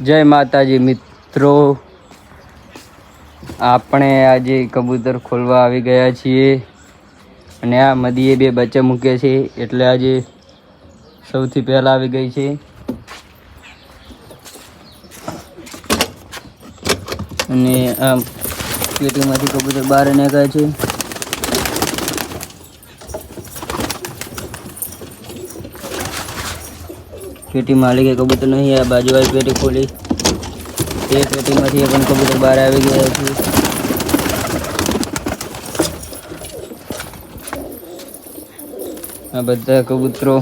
જય માતાજી મિત્રો. આપણે આજે કબૂતર ખોલવા આવી ગયા છીએ. અને આ મદીએ બે બચ્ચા મૂક્યા છે, એટલે આજે સૌથી પહેલા આવી ગઈ છે. અને આ પેટીમાંથી કબૂતર બહાર નીકળે છે. પેટી માલિકે કબૂતર નહીં આ બાજુવાળી પેટી ખોલી. તે પેટીમાંથી પણ કબૂતર બહાર આવી ગયા છે. આ બધા કબૂતરો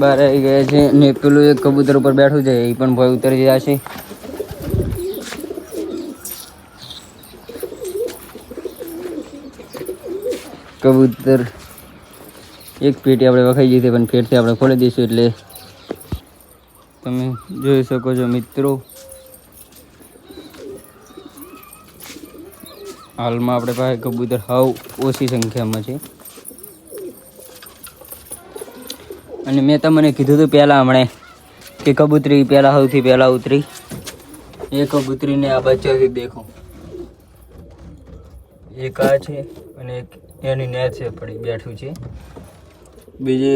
બહાર આવી ગયા છે ને પેલું એક કબૂતર ઉપર બેઠું છે, એ પણ ભય ઉતરી જશે કબૂતર એક પેટી આપણે વખાઈ છે, પણ ફેરથી આપણે ખોલી દઈશું એટલે તમે જોઈ શકો છો મિત્રો. હાલમાં આપણે પાસે કબૂતર હાવ ઓછી સંખ્યામાં છે. અને મેં તમને કીધું હતું પહેલાં હમણે કે કબૂતરી પહેલાં સૌથી પહેલાં ઉતરી. એ કબૂતરીને આ બચ્ચાથી દેખો. એક આ છે અને એક એની નેચ છે, પડી બેઠું છે. બીજે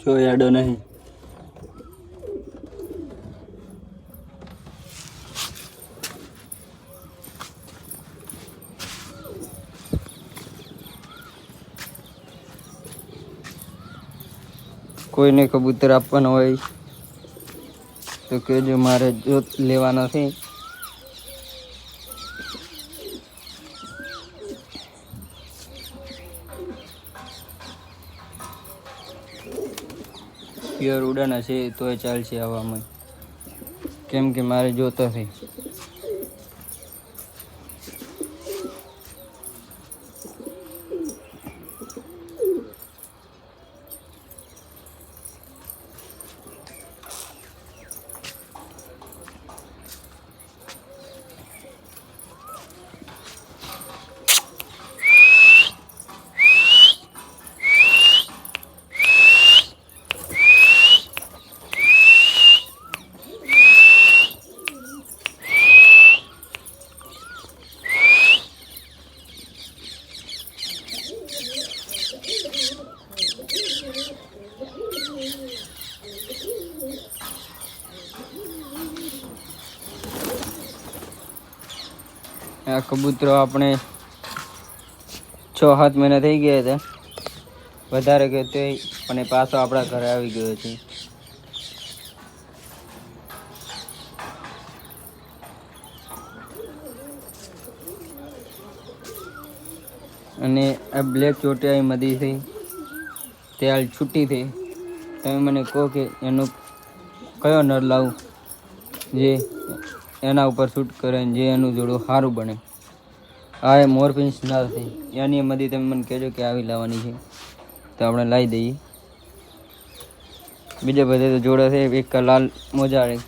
જો યાડો નહીં. કોઈને કબૂતર આપવાનો હોય તો કહેજો મારે જોત લેવાનો છે. પ્યોર ઉડાન હશે તોય ચાલશે આવવામાં કેમ કે મારે જોતો છે. આ કબૂતરો આપણે છ, સાત મહિના થઈ ગયા હતા વધારે કે તે પણ એ પાછો આપણા ઘરે આવી ગયો છે. અને આ બ્લેક ચોટિયા મદી થઈ તે હાલ છૂટી થઈ તમે મને કહો કે એનું કયો નર લાવું? જે એના ઉપર શૂટ કરે જે એનું જોડું સારું બને. આ એ મોરપિંચ ના થઈ એની મધી તમે મને કહેજો કે આવી લાવવાની છે. તો આપણે લાવી દઈએ. બીજા બધા તો જોડે છે. એક લાલ મોજાળે